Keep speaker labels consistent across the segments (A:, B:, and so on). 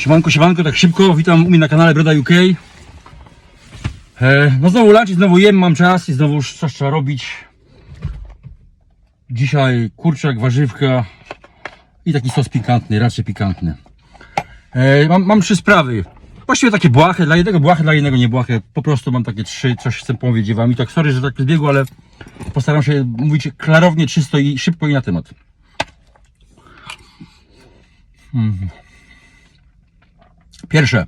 A: Siemanko, siemanko, tak szybko, witam u mnie na kanale Broda UK. E, no znowu lunch, i znowu jem, mam czas i znowu coś trzeba robić. Dzisiaj kurczak, warzywka i taki sos pikantny, raczej pikantny. E, mam, mam trzy sprawy. Właściwie takie błahe, dla jednego błahe, dla innego nie błahe. Po prostu mam takie trzy, coś chcę powiedzieć wam. I tak sorry, że tak zbiegło, ale postaram się mówić klarownie, czysto i szybko i na temat. Pierwsze.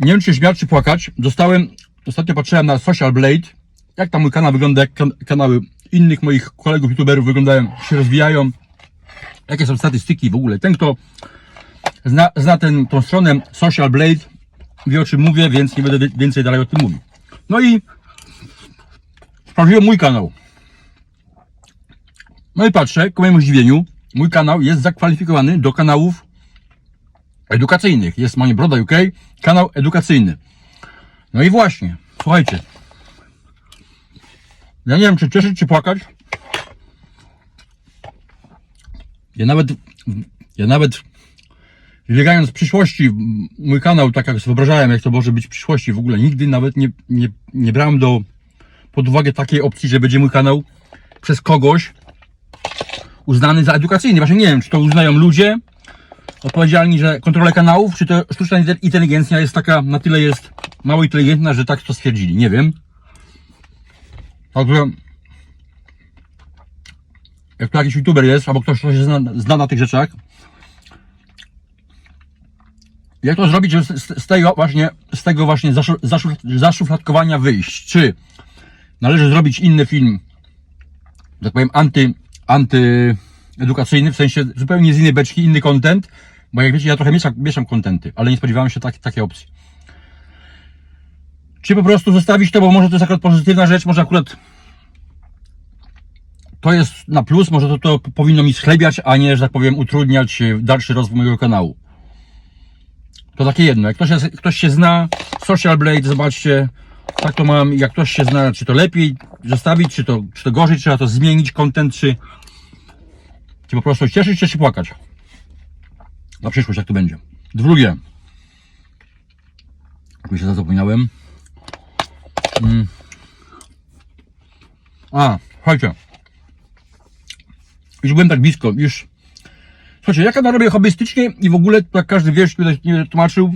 A: Nie wiem, czy śmiać, czy płakać. Dostałem, ostatnio patrzyłem na Social Blade, jak tam mój kanał wygląda, jak kan kanały innych moich kolegów youtuberów wyglądają, się rozwijają, jakie są statystyki w ogóle. Ten, kto zna, zna ten, tą stronę Social Blade, wie o czym mówię, więc nie będę więcej dalej o tym mówił. No i sprawdziłem mój kanał. No i patrzę, ku mojemu zdziwieniu, mój kanał jest zakwalifikowany do kanałów edukacyjnych. Jest Manie Broda UK, kanał edukacyjny. No i właśnie, słuchajcie. Ja nie wiem, czy cieszyć, czy płakać. Ja nawet, ja nawet biegając w przyszłości, mój kanał, tak jak sobie wyobrażałem, jak to może być w przyszłości, w ogóle nigdy nawet nie, nie, nie brałem do, pod uwagę takiej opcji, że będzie mój kanał przez kogoś uznany za edukacyjny. Właśnie nie wiem, czy to uznają ludzie, odpowiedzialni za kontrolę kanałów, czy to sztuczna inte- inteligencja jest taka, na tyle jest mało inteligentna, że tak to stwierdzili. Nie wiem. Także jak to jakiś youtuber jest, albo ktoś, kto się zna, zna na tych rzeczach, jak to zrobić, żeby z, z, tego właśnie, z tego właśnie zaszu, zaszu, zaszufladkowania wyjść? Czy należy zrobić inny film, że tak powiem, anty, antyedukacyjny, w sensie zupełnie z innej beczki, inny content, bo jak wiecie, ja trochę mieszam, mieszam contenty, ale nie spodziewałem się tak, takiej opcji. Czy po prostu zostawić to, bo może to jest akurat pozytywna rzecz, może akurat to jest na plus, może to, to powinno mi schlebiać, a nie, że tak powiem, utrudniać e, dalszy rozwój mojego kanału. To takie jedno. Jak ktoś, jest, ktoś się zna, Social Blade, zobaczcie, tak to mam. Jak ktoś się zna, czy to lepiej zostawić, czy to, czy to gorzej, trzeba to zmienić, content, czy, czy po prostu cieszyć się, czy płakać. Na przyszłość, jak to będzie. Drugie. Jak się zapomniałem. Mm. A, słuchajcie. Już byłem tak blisko, już Słuchajcie, ja kanał robię hobbystycznie i w ogóle, tak każdy wie, tutaj nie tłumaczył,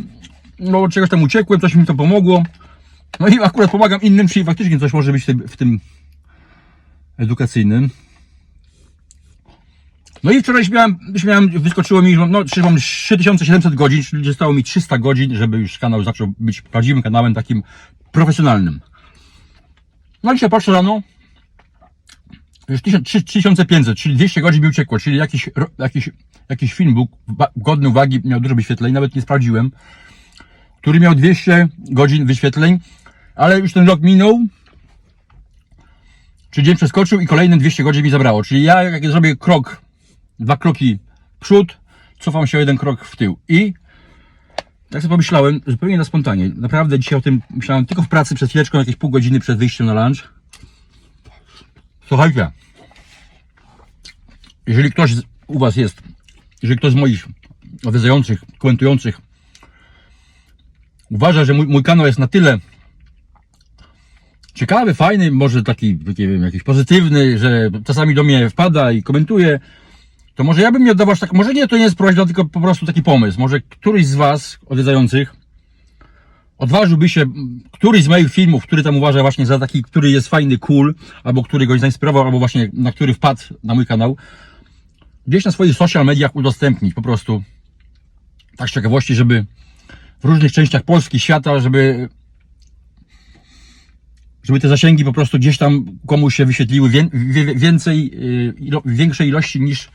A: no czegoś tam uciekłem, coś mi to pomogło. No i akurat pomagam innym, czyli faktycznie coś może być w tym edukacyjnym. No i wczoraj śmiałem, śmiałem wyskoczyło mi, że no, że mam 3700 godzin, czyli zostało mi 300 godzin, żeby już kanał zaczął być prawdziwym kanałem takim profesjonalnym. No i dzisiaj patrzę rano, już 1000 trzy- 3500, czyli 200 godzin mi uciekło, czyli jakiś, jakiś, jakiś film był godny uwagi, miał dużo wyświetleń, nawet nie sprawdziłem, który miał 200 godzin wyświetleń, ale już ten rok minął, czy dzień przeskoczył i kolejne 200 godzin mi zabrało, czyli ja jak zrobię krok, dwa kroki w przód, cofam się o jeden krok w tył. I tak sobie pomyślałem, zupełnie na spontanie, naprawdę dzisiaj o tym myślałem tylko w pracy przed chwileczką, jakieś pół godziny przed wyjściem na lunch, Słuchajcie, jeżeli ktoś u Was jest, jeżeli ktoś z moich odwiedzających, komentujących uważa, że mój, mój kanał jest na tyle ciekawy, fajny, może taki, nie wiem, jakiś pozytywny, że czasami do mnie wpada i komentuje, to może ja bym mi oddawał tak, może nie, to nie jest prośba, tylko po prostu taki pomysł. Może któryś z Was odwiedzających odważyłby się któryś z moich filmów, który tam uważa właśnie za taki, który jest fajny, cool, albo który go zainspirował, albo właśnie na który wpadł na mój kanał, gdzieś na swoich social mediach udostępnić po prostu tak z ciekawości, żeby w różnych częściach Polski, świata, żeby żeby te zasięgi po prostu gdzieś tam komuś się wyświetliły wię, wie, więcej, ilo, większej ilości niż,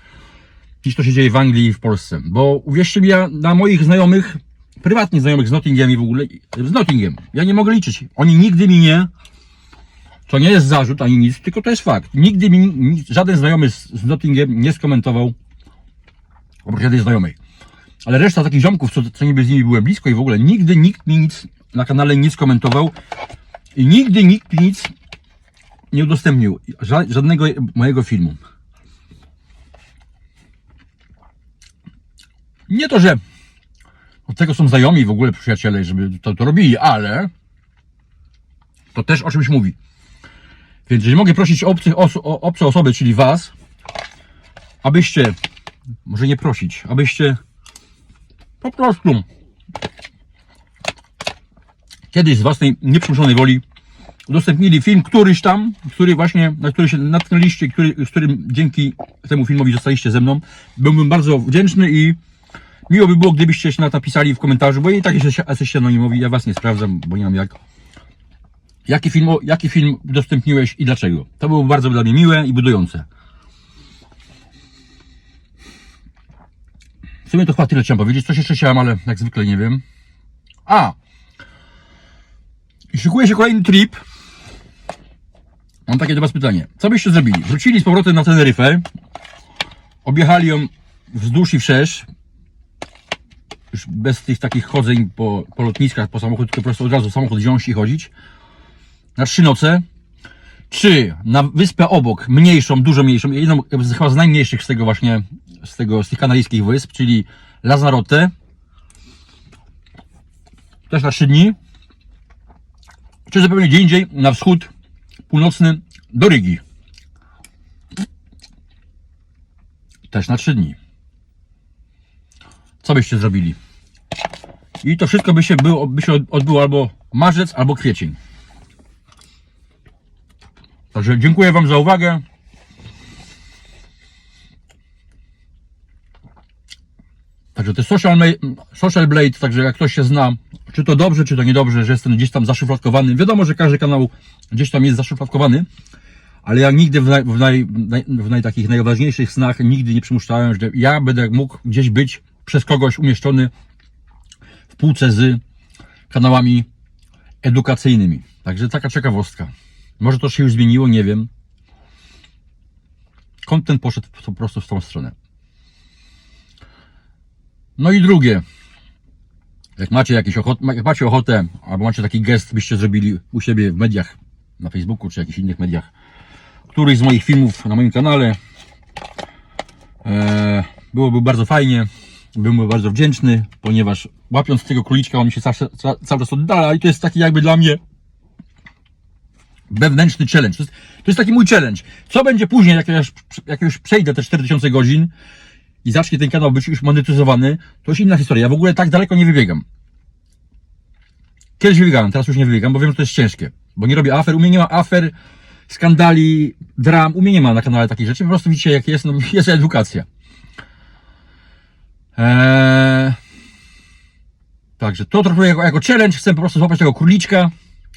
A: niż to się dzieje w Anglii i w Polsce. Bo uwierzcie mi, ja na moich znajomych, prywatnie znajomych z Nottingham i w ogóle, z Nottingham, ja nie mogę liczyć. Oni nigdy mi nie, to nie jest zarzut ani nic, tylko to jest fakt. Nigdy mi żaden znajomy z, z Nottingham nie skomentował, oprócz jednej znajomej. Ale reszta takich ziomków, co, co niby z nimi byłem blisko i w ogóle, nigdy nikt mi nic na kanale nie skomentował i nigdy nikt mi nic nie udostępnił. Ża- Żadnego mojego filmu. Nie to, że od tego są znajomi w ogóle przyjaciele, żeby to, to robili, ale to też o czymś mówi. Więc jeżeli mogę prosić obcych oso- obce osoby, czyli was, abyście, może nie prosić, abyście po prostu kiedyś z własnej nieprzymuszonej woli udostępnili film któryś tam, który właśnie, na który się natknęliście, który, z którym dzięki temu filmowi zostaliście ze mną. Byłbym bardzo wdzięczny i miło by było, gdybyście się na to napisali w komentarzu, bo i tak jesteście, anonimowi, ja was nie sprawdzam, bo nie mam jak. Jaki film, jaki film udostępniłeś i dlaczego? To było bardzo dla mnie miłe i budujące. W sumie to chyba tyle chciałem powiedzieć. Coś jeszcze chciałem, ale jak zwykle nie wiem. A! Szykuje się kolejny trip. Mam takie do Was pytanie. Co byście zrobili? Wrócili z powrotem na Teneryfę. Objechali ją wzdłuż i wszerz. Już bez tych takich chodzeń po, po lotniskach, po samochodzie, tylko po prostu od razu samochód wziąć i chodzić. Na trzy noce. Czy na wyspę obok, mniejszą, dużo mniejszą, jedną z- chyba z najmniejszych z tego właśnie, z tego, z tych kanaryjskich wysp, czyli Lanzarote. Też na trzy dni. Czy zupełnie gdzie indziej, na wschód północny, do Rygi. Też na trzy dni. Co byście zrobili? I to wszystko by się, było, by się odbyło albo marzec, albo kwiecień. Także dziękuję Wam za uwagę. Także jest social, social Blade, także jak ktoś się zna, czy to dobrze, czy to niedobrze, że jestem gdzieś tam zaszyfrowany. Wiadomo, że każdy kanał gdzieś tam jest zaszyfrowany, ale ja nigdy w, naj, w, naj, w naj, takich najważniejszych snach nigdy nie przymuszczałem, że ja będę mógł gdzieś być przez kogoś umieszczony w półce z kanałami edukacyjnymi. Także taka ciekawostka. Może to się już zmieniło, nie wiem. Kontent poszedł po prostu w tą stronę. No i drugie. Jak macie jakieś ochotę, jak macie ochotę, albo macie taki gest, byście zrobili u siebie w mediach, na Facebooku czy jakichś innych mediach, któryś z moich filmów na moim kanale, e, byłoby bardzo fajnie, byłbym bardzo wdzięczny, ponieważ łapiąc tego króliczka, on mi się cały, ca- cały czas oddala i to jest taki jakby dla mnie wewnętrzny challenge. To jest, to jest taki mój challenge. Co będzie później, jak ja już, jak już przejdę te 4000 godzin i zacznie ten kanał być już monetyzowany, to już inna historia. Ja w ogóle tak daleko nie wybiegam. Kiedyś wybiegałem, teraz już nie wybiegam, bo wiem, że to jest ciężkie. Bo nie robię afer. U mnie nie ma afer, skandali, dram. U mnie nie ma na kanale takich rzeczy. Po prostu widzicie, jak jest, no, jest edukacja. Eee... Także to trochę jako, jako challenge. Chcę po prostu złapać tego króliczka,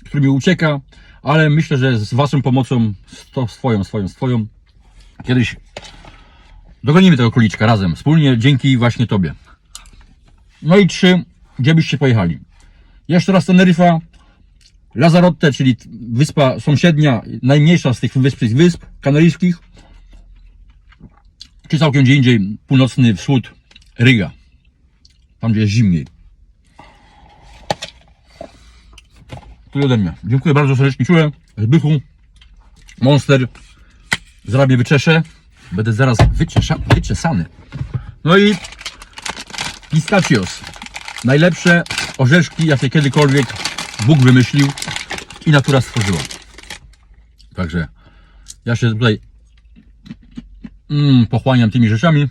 A: który mi ucieka, ale myślę, że z Waszą pomocą, z swoją, swoją, swoją, kiedyś dogonimy tego króliczka razem, wspólnie, dzięki właśnie Tobie. No i trzy, gdzie byście pojechali? Jeszcze raz Teneryfa, Lazarotte, czyli wyspa sąsiednia, najmniejsza z tych wysp, wysp kanaryjskich, czy całkiem gdzie indziej, północny wschód, Ryga, tam gdzie jest zimniej. Tyle ode mnie. Dziękuję bardzo serdecznie. Czułem Zbychu, Monster. Mnie wyczeszę. Będę zaraz wyczesza, wyczesany. No i pistachios. Najlepsze orzeszki, jakie kiedykolwiek Bóg wymyślił i natura stworzyła. Także ja się tutaj mm, pochłaniam tymi rzeczami.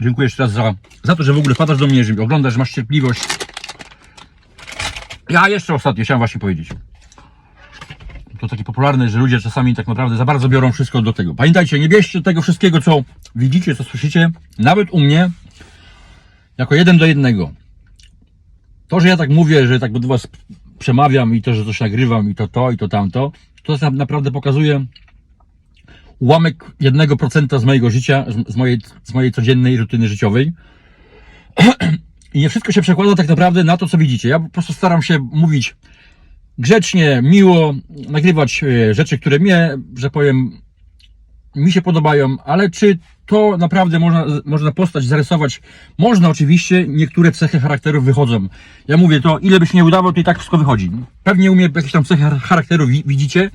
A: Dziękuję jeszcze raz za, za to, że w ogóle wpadasz do mnie, że oglądasz, masz cierpliwość. Ja jeszcze ostatnio chciałem właśnie powiedzieć. To takie popularne, że ludzie czasami tak naprawdę za bardzo biorą wszystko do tego. Pamiętajcie, nie bierzcie tego wszystkiego, co widzicie, co słyszycie, nawet u mnie, jako jeden do jednego. To, że ja tak mówię, że tak do was przemawiam i to, że coś nagrywam i to to i to tamto, to naprawdę pokazuje ułamek jednego procenta z mojego życia, z- mojej, z mojej codziennej rutyny życiowej. I nie wszystko się przekłada tak naprawdę na to, co widzicie. Ja po prostu staram się mówić grzecznie, miło, nagrywać e, rzeczy, które mnie, że powiem, mi się podobają, ale czy to naprawdę można, można postać zarysować? Można oczywiście, niektóre cechy charakterów wychodzą. Ja mówię to, ile byś nie udawał, to i tak wszystko wychodzi. Pewnie u mnie jakieś tam cechy charakteru wi- widzicie.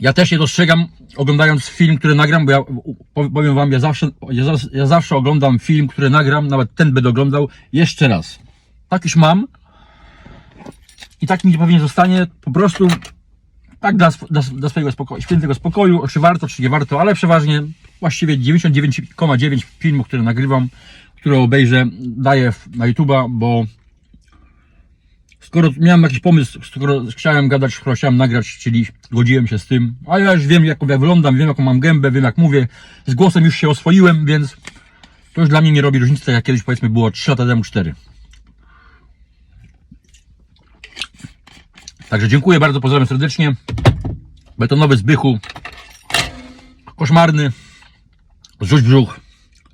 A: Ja też nie dostrzegam, oglądając film, który nagram, bo ja po- powiem wam, ja zawsze, ja, ja zawsze oglądam film, który nagram, nawet ten będę oglądał jeszcze raz. Tak już mam. I tak mi pewnie zostanie. Po prostu tak dla, dla, dla swojego spokoju, świętego spokoju, czy warto, czy nie warto, ale przeważnie właściwie 99,9 filmów, które nagrywam, które obejrzę, daję na YouTube'a, bo skoro miałem jakiś pomysł, skoro chciałem gadać, skoro chciałem nagrać, czyli godziłem się z tym, a ja już wiem, jak, jak wyglądam, wiem, jaką mam gębę, wiem, jak mówię, z głosem już się oswoiłem, więc to już dla mnie nie robi różnicy, jak kiedyś powiedzmy było 3 lata temu, 4. Także dziękuję bardzo, pozdrawiam serdecznie. Betonowy Zbychu, koszmarny, rzuć brzuch,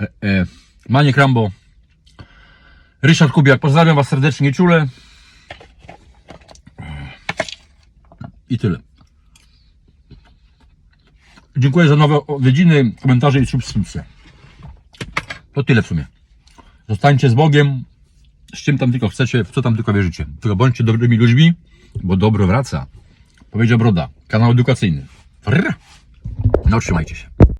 A: e, e, Maniek Rambo, Ryszard Kubiak, pozdrawiam Was serdecznie czule. I tyle. Dziękuję za nowe odwiedziny, komentarze i subskrypcje. To tyle w sumie. Zostańcie z Bogiem, z czym tam tylko chcecie, w co tam tylko wierzycie. Tylko bądźcie dobrymi ludźmi, bo dobro wraca. Powiedział Broda, kanał edukacyjny. Frrr. No trzymajcie się.